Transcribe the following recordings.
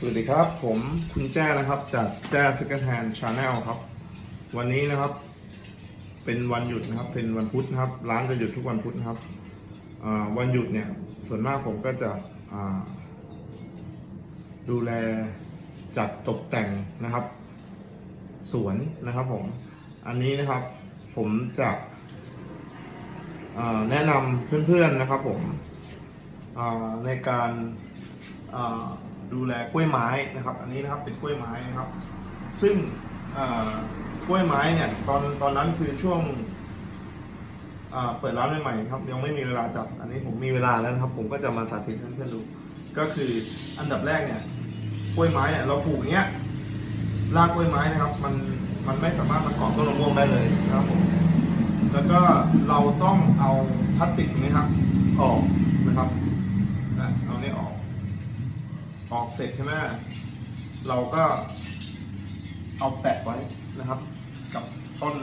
สวัสดีครับ ผมคุณแจ้นะครับ จากแจ้ฟิกเกอร์แฮนชาแนลครับ วันนี้นะครับ เป็นวันหยุดนะครับ เป็นวันพุธนะครับ ร้านจะหยุดทุกวันพุธนะครับวันหยุดเนี่ย ส่วนมากผมก็จะดูแลจัดตกแต่งนะครับ สวนนะครับผม อันนี้นะครับ ผมจะแนะนำเพื่อนๆนะครับผมในการ ดูแลกล้วยไม้นะครับ อันนี้นะครับเป็นกล้วยไม้นะครับ ซึ่งกล้วยไม้เนี่ยตอนตอนนั้นคือช่วงเปิดร้านใหม่ๆครับยังไม่มีเวลาจับ อันนี้ผมมีเวลาแล้วนะครับ ผมก็จะมาสาธิตให้เพื่อนๆดู ก็คืออันดับแรกเนี่ยกล้วยไม้เนี่ยเราปลูกเงี้ยรากกล้วยไม้นะครับ มันมันไม่สามารถมาเกาะต้นมะม่วงได้เลยนะครับผมแล้วก็เราต้องเอาพลาสติกนี้ครับออกนะครับอะเอาเนี่ยออก ออกเสร็จใช่ไหมเราก็เอาแปะไว้นะครับ กับต้น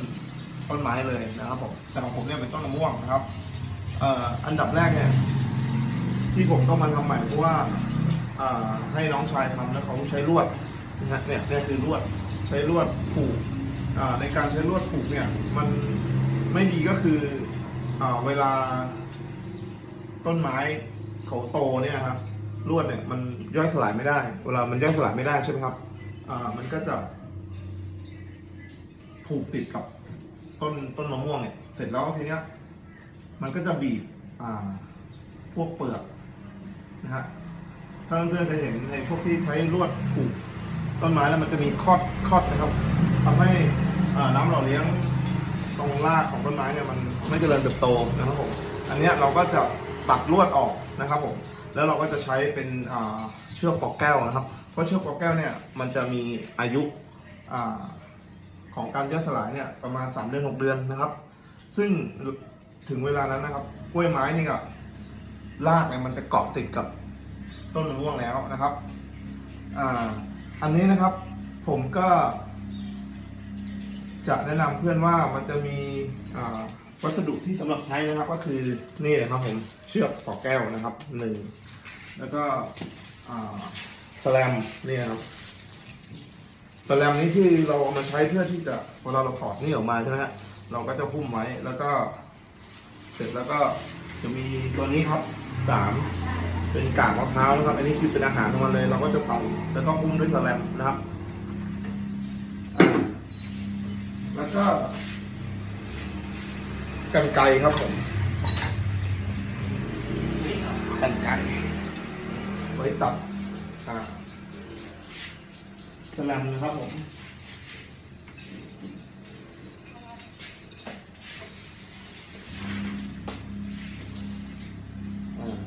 ต้นไม้เลยนะครับผมแต่ของผมเนี่ยเป็นต้นมะม่วงนะครับเอ่ออันดับแรกเนี่ย ที่ผมต้องมาทำใหม่เพราะว่าอ่าให้น้องชายทำแล้วเขาใช้ลวดนะฮะเนี่ยเนี่ยคือลวดใช้ลวดผูกในการใช้ลวดผูกเนี่ย มันไม่ดีก็คืออเวลาต้นไม้เขาโตเนี่ยครับ ลวดเนี่ยมันย่อยสลายไม่ได้ เวลามันย่อยสลายไม่ได้ใช่ไหมครับ อ่า มันก็จะผูกติดกับต้นต้นมะม่วงเนี่ยเสร็จแล้วทีเนี้ย มันก็จะบีบอ่า พวกเปลือกนะฮะถ้าเพื่อนๆเคยเห็นในพวกที่ใช้ลวดผูกต้นไม้แล้วมันจะมีคอดคอดนะครับทำให้อ่าน้ำหล่อเลี้ยงตรงรากของต้นไม้เนี่ยมันไม่เจริญเติบโตนะครับผม อันเนี้ยเราก็จะตัดลวดออกนะครับผม แล้วเราก็จะใช้เป็นเชือกปอกแก้วนะครับ เพราะเชือกปอกแก้วเนี่ยมันจะมีอายุอาของการย่อยสลายเนี่ยประมาณ 3 เดือน 6 เดือนนะครับ ซึ่งถึงเวลานั้นนะครับกล้วยไม้นี่กับรากเนี่ยมันจะเกาะติดกับต้นมะม่วงแล้วนะครับอ่าอันนี้นะครับผมก็ จะแนะนำเพื่อนว่ามันจะมีอ่า วัสดุที่สำหรับใช้นะครับก็คือนี่เลยครับผมเชือกปอกแก้วนะครับหนึ่งแล้วก็สแลมนี่นะครับสแลมนี้ที่เราเอามาใช้เพื่อที่จะเวลาเราถอดนี่ออกมาใช่ไหมฮะเราก็จะหุ้มไว้แล้วก็ เสร็จแล้วก็จะมีตัวนี้ครับสามเป็นกากมะพร้าวนะครับ อันนี้คือเป็นอาหารของมันเลย เราก็จะใส่แล้วก็หุ้มด้วยสแลมนะครับแล้วก็ กันไกรครับผมกันไกรไว้ตัดอ่าสแลมนะครับผมอ่า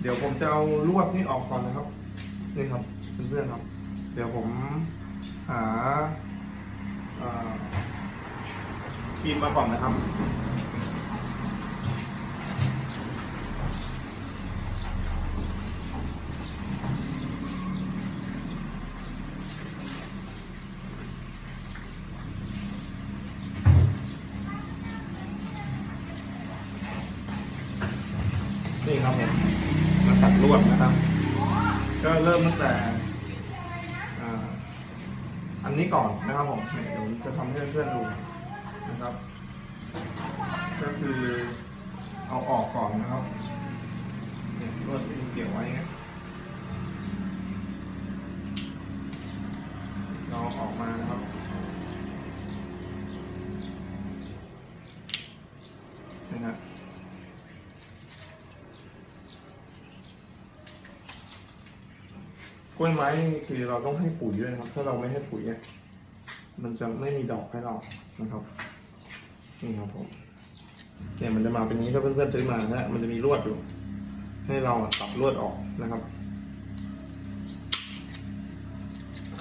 เดี๋ยวผมจะเอาลวดนี่ออกก่อนนะครับ นี่ครับเพื่อนๆครับ เดี๋ยวผมหาอ่า ครีมมาก่อนนะครับ นี่ครับผมมาตัดลวดนะครับ ก็เริ่มตั้งแต่อันนี้ก่อนนะครับผมเดี๋ยวจะทำให้เพื่อนๆดู นะครับ ก็คือเอาออกก่อนนะครับเนี่ยลวดที่มันเกี่ยวไว้เราอออกมานะครับนะครับกล้วยไม้นี่คือเราต้องให้ปุ๋ยด้วยนะครับ ถ้าเราไม่ให้ปุ๋ยเนี่ยมันจะไม่มีดอกให้เรานะครับ นี่ครับผมเนี่ยมันจะมาเป็นนี้ถ้าเพื่อนๆซื้อมานะมันจะมีลวดอยู่ ให้เราตัดลวดออกนะครับ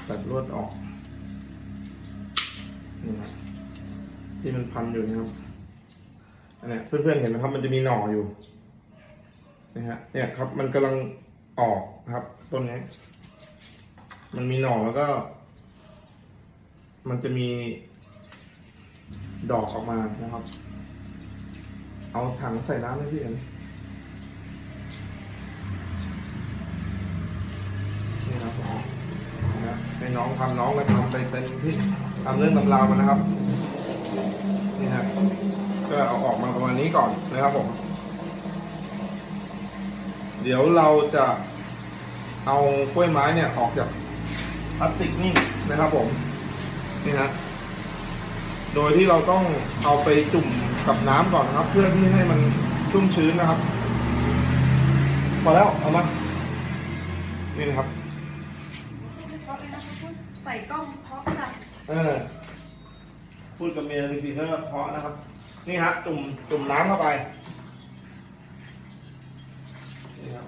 ตัดลวดออกนี่นะที่มันพันอยู่นะครับอันนี้เพื่อนๆเห็นไหมครับ มันจะมีหน่ออยู่นะฮะเนี่ยครับ มันกำลังออกนะครับต้นนี้ มันมีหน่อแล้วก็ มันจะมี ดอกออกมานะครับ เอาถังใส่น้ำให้พี่กันนี่ครับนะให้น้องทำน้องก็ทำไปเต็มที่ทำเรื่องตำราวมันนะครับ นี่ฮะก็เอาออกมาประมาณนี้ก่อนนะครับผม เดี๋ยวเราจะเอากล้วยไม้เนี่ยออกจากพลาสติกนี่นะครับผม นี่ฮะ โดยที่เราต้องเอาไปจุ่มกับน้ำก่อนนะครับ เพื่อที่ให้มันชุ่มชื้นนะครับพอแล้วเอามานี่นะครับเพราะเลยนะคะพูดใส่กล้องเพราะจัดเออพูดกับเมียจริงๆก็เพราะนะครับ นี่ฮะจุ่มจุ่มน้ำเข้าไปนี่ครับ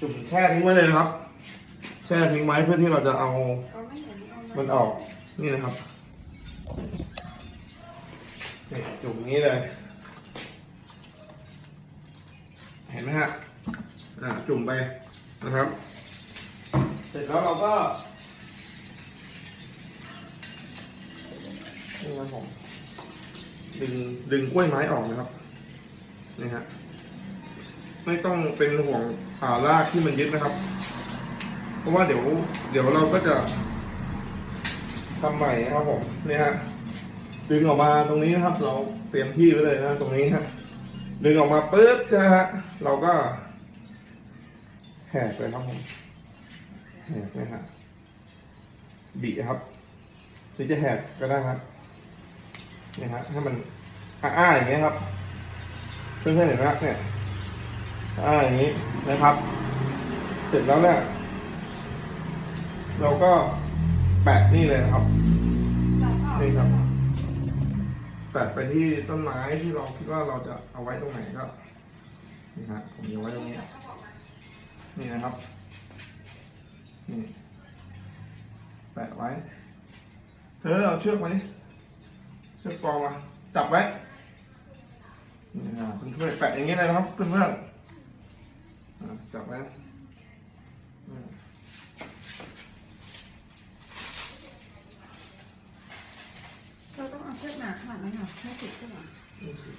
จุ่มแช่ทิ้งไว้เลยนะครับ แช่ทิ้งไว้เพื่อที่เราจะเอาก็ไม่เห็นเอามันมาออกนี่นะครับ นี่จุ่มนี้เลย เห็นไหมฮะอ่าจุ่มไปนะครับ เสร็จแล้วเราก็นี่ครับผมดึงดึงกล้วยไม้ออกนะครับนี่ฮะไม่ต้องเป็นห่วงอ่ารากที่มันยึดนะครับ เพราะว่าเดี๋ยว เดี๋ยวเราก็จะทำใหม่นะครับผมนี่ฮะ ดึงออกมาตรงนี้นะครับ เราเตรียมที่ไว้เลยนะตรงนี้ฮะดึงออกมาปุ๊บนะฮะเราก็แหกเลยครับผมแหกนะฮะบีครับหรือจะแหกก็ได้ครับนี่ฮะให้มันอ้าๆอย่างเงี้ยครับเพื่อนๆเห็นไหมครับเนี่ยอ้าอย่างนี้นะครับ เสร็จแล้วเนี่ยเราก็แปะนี่เลยนะครับนี่ครับ แปะไปที่ต้นไม้ที่เราคิดว่าเราจะเอาไว้ตรงไหนก็นี่ฮะผมจะไว้ตรงนี้ นี่นะครับ นี่ แปะไว้ เธอเอาเชือกมาดิเชือกกองมา จับไว้ นี่นะเพื่อนๆแปะอย่างนี้เลยนะครับเพื่อนๆจับไว้อืม เราต้องเอาเชือกหนาขนาดนั้นเหรอแค่สิบเชือกเหรอนี่สิ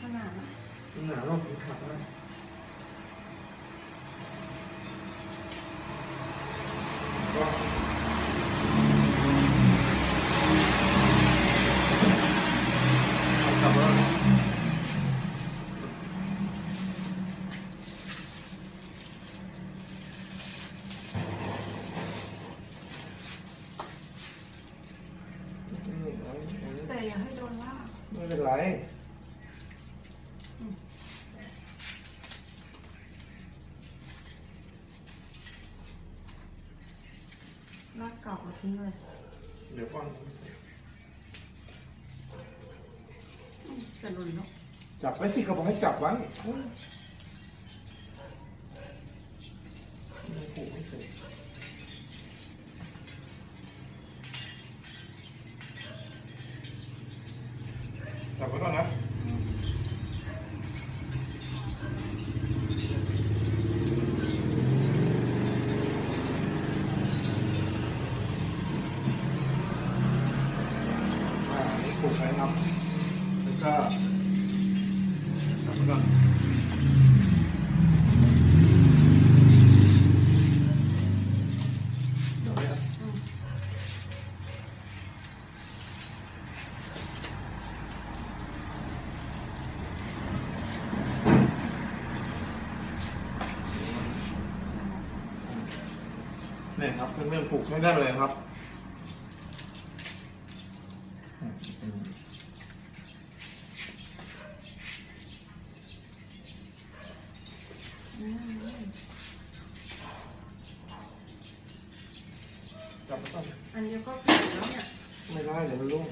ขนาดนั้นนี่หนาเราถึงขาดแล้วก็เอาจับแล้วนี่เอาเอา แต่อย่าให้โดนลาก ไม่ เป็นไรลากเก่าเอาทิ้งเลยเดี๋ยวก่อนจะหล่นเนาะจับไว้สิก็บอกให้จับไว้ ครับแล้วก็จับไว้ก่อนเดี๋ยวไว้นะอืมเนี่ยครับเพื่อนๆผูกให้ได้เลยครับ อืม จั บไว้ก่อนอันเดียวก็เกิดแล้วเนี่ย ไม่ได้เดี๋ยวมันร่วง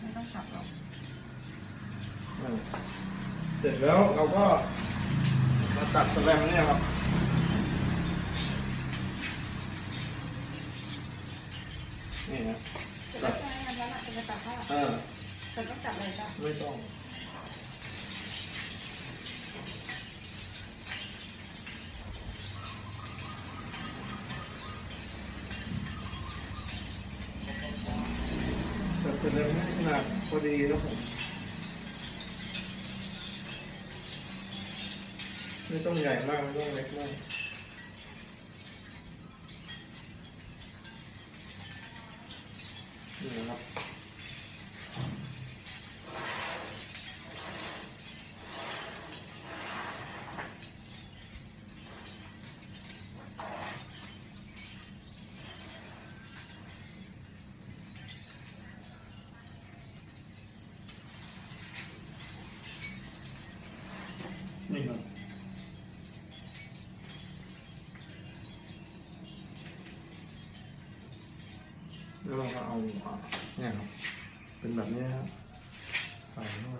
ไม่ต้องขับหรอกเออเสร็จแล้วเราก็มาตัดแสลมเนี่ยครับ นี่นะจะได้ใช้งานแล้วล่ะจะไปตัดผ้าเออจะต้องจับเลยจ้ะ ไม่ต้อง เลยขนาดพอดีครับผมไม่ต้องใหญ่มากไม่ต้องเล็กมากนี่ครับ แล้วเราก็เอาเนี่ยครับเป็นแบบนี้ครับใส่เข้าไป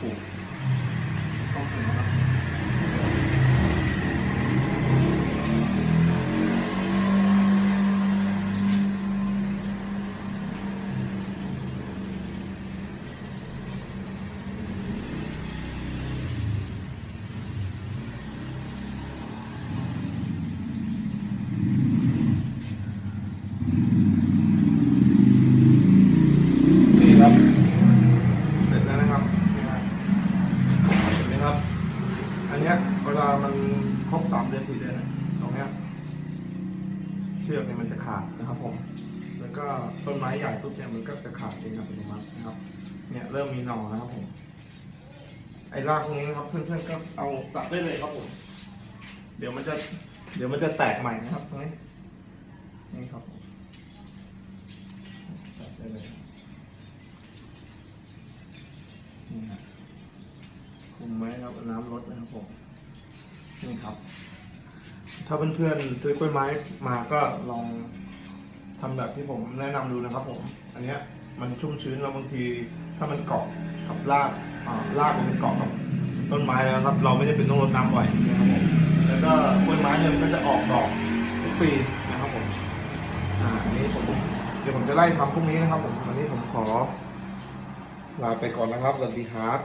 แริ่มมีหนอนะครับผม ไอ้รากพวกนี้นะครับเพื่อนๆก็เอาตัดได้เลยครับผม เดี๋ยวมันจะ เดี๋ยวมันจะแตกใหม่นะครับตรงนี้ นี่ครับตัดได้เลยนี่ครับคุมไว้ครับน้ำลดนะครับผม นี่ครับ ถ้าเพื่อนๆซื้อกล้วยไม้มาก็ลองทำแบบที่ผมแนะนำดูนะครับผม อันเนี้ยมันชุ่มชื้นแล้วบางที ถ้ามันเกาะกับรากอ่ารากมันเกาะกับต้นไม้แล้วครับ เราไม่ได้เป็นต้องรดน้ำบ่อยนะครับผมแล้วก็กล้วยไม้เนี่ยมันก็จะออกดอกทุกปีนะครับผมอ่าอันนี้ผมเดี๋ยวผมจะไล่ทำพวกนี้นะครับผมวันนี้ผมขอลาไปก่อนนะครับสวัสดีครับ